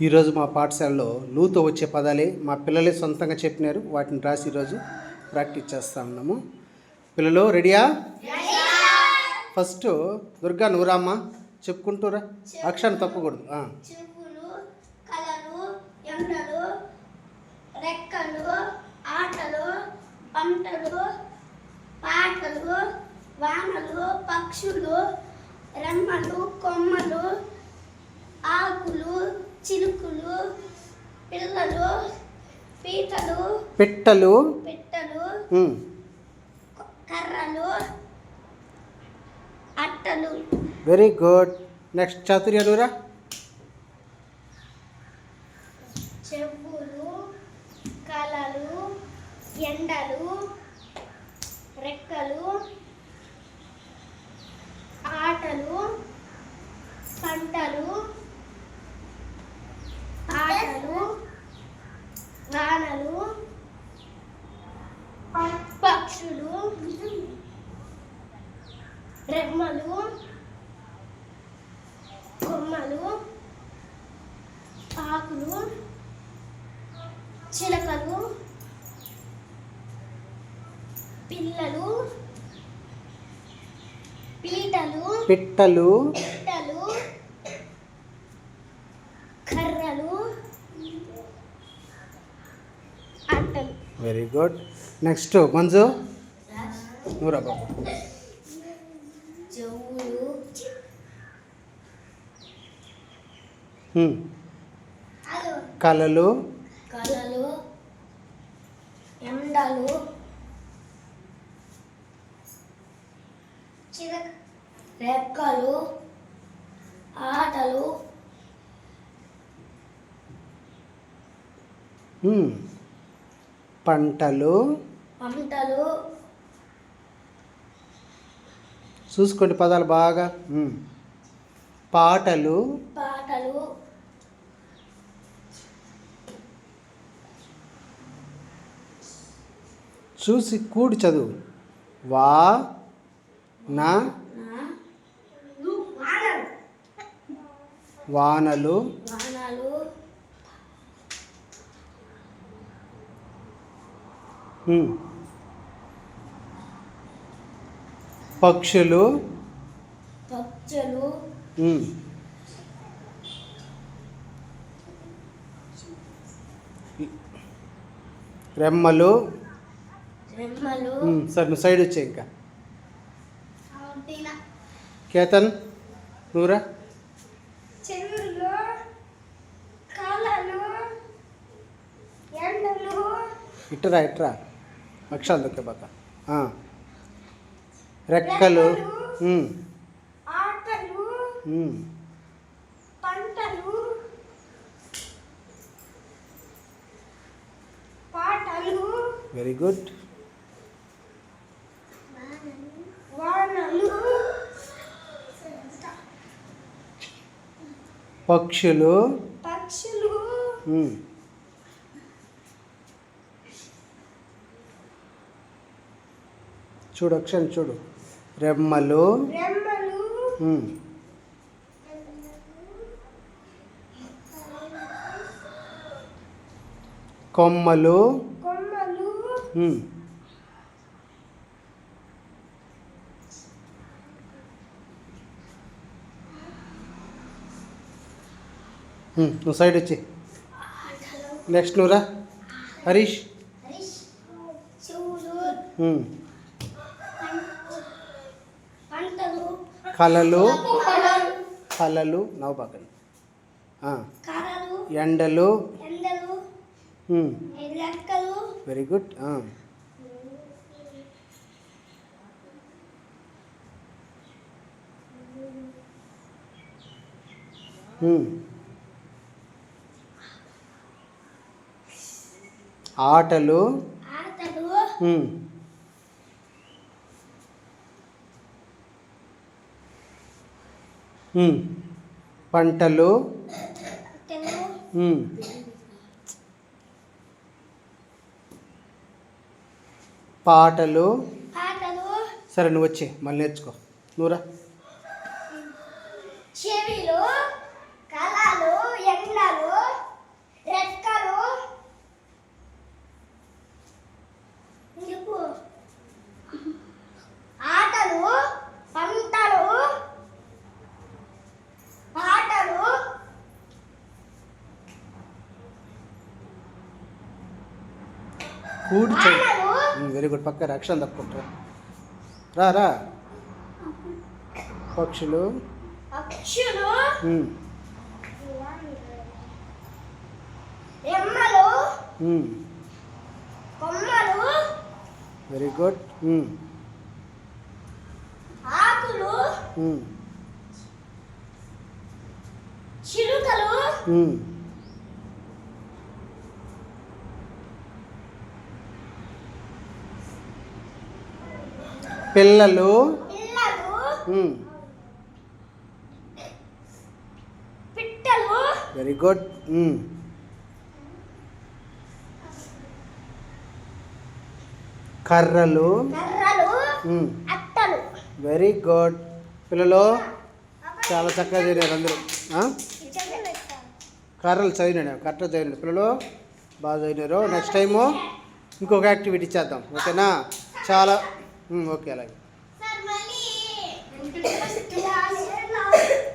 ఈరోజు మా పాఠశాలలో లూతో వచ్చే పదాలే మా పిల్లలే సొంతంగా చెప్పినారు. వాటిని రాసి ఈరోజు ప్రాక్టీస్ చేస్తా ఉన్నాము. పిల్లలు రెడీయా? ఫస్ట్ దుర్గా నువ్వురామ్మ చెప్పుకుంటూరా అక్షరం తప్పకూడదు. ఆటలు పంటలు పాటలు వానలు పక్షులు రెమ్మలు కొమ్మలు ఆకులు చిలుకలు పిల్లలు పీటలు పిట్టలు. పిట్టలు. కర్రలు అట్టలు. వెరీ గుడ్ నెక్స్ట్ చాతుర్య నువ్వురా చెవులు కలలు ఎండలు రెక్కలు ఆటలు పంటలు ఆటలు వానలు పక్షులు రెమ్మలు కొమ్మలు ఆకులు చిలకలు పిల్లలు పీటలు పిట్టలు పిట్టలు కర్రలు అట్టలు. Very good. నెక్స్ట్ మంజు నువ్వురా బాబు. కలలు కలలు ఎండలు. రెక్కలు. ఆటలు. పంటలు. పంటలు. చూసుకోండి పదాలు బాగా. పాటలు. చూసి కూడి చదువు. వా నా వానలు పక్షులు పక్షులు రెమ్మలు సరే నువ్వు సైడ్ వచ్చే ఇంకా. కేతన్ నువ్వురా ఎండలు. ఇట్రా ఇట్రా. అక్షరాలు దొక్కే బాక. రెక్కలు వెరీ గుడ్. పక్షులు. పక్షులు. చూడు అక్షరం చూడు. రెమ్మలు. కొమ్మలు. కొమ్మలు. నువ్వు సైడ్ వచ్చి. నెక్స్ట్ నువ్వురా. హరీష్. చెవులు కలలు. కళలు కలలు నవ్వుబాకండి ఆ, ఎండలు. Very good Hmm. ఆటలు. పాటలు. పాటలు. సరే నువ్వు వచ్చే మళ్ళీ నేర్చుకో. నువ్వురా. చెవిలు. కూడి వెరీ గుడ్ పక్క రక్షణ తప్పుకుంటారా రా రా పక్షులు. వెరీ గుడ్ చిలుకలు. పిల్లలు వెరీ గుడ్. కర్రలు వెరీ గుడ్ పిల్లలు చాలా చక్కగా చదివారు అందరూ? కర్రలు చదివినాడు కట్ట చదివినాడు పిల్లలు బాగా చదివినారు. నెక్స్ట్ టైము ఇంకొక యాక్టివిటీ చేద్దాం. ఓకేనా చాలా ఓకే అలాగే. సార్ మళ్ళీ.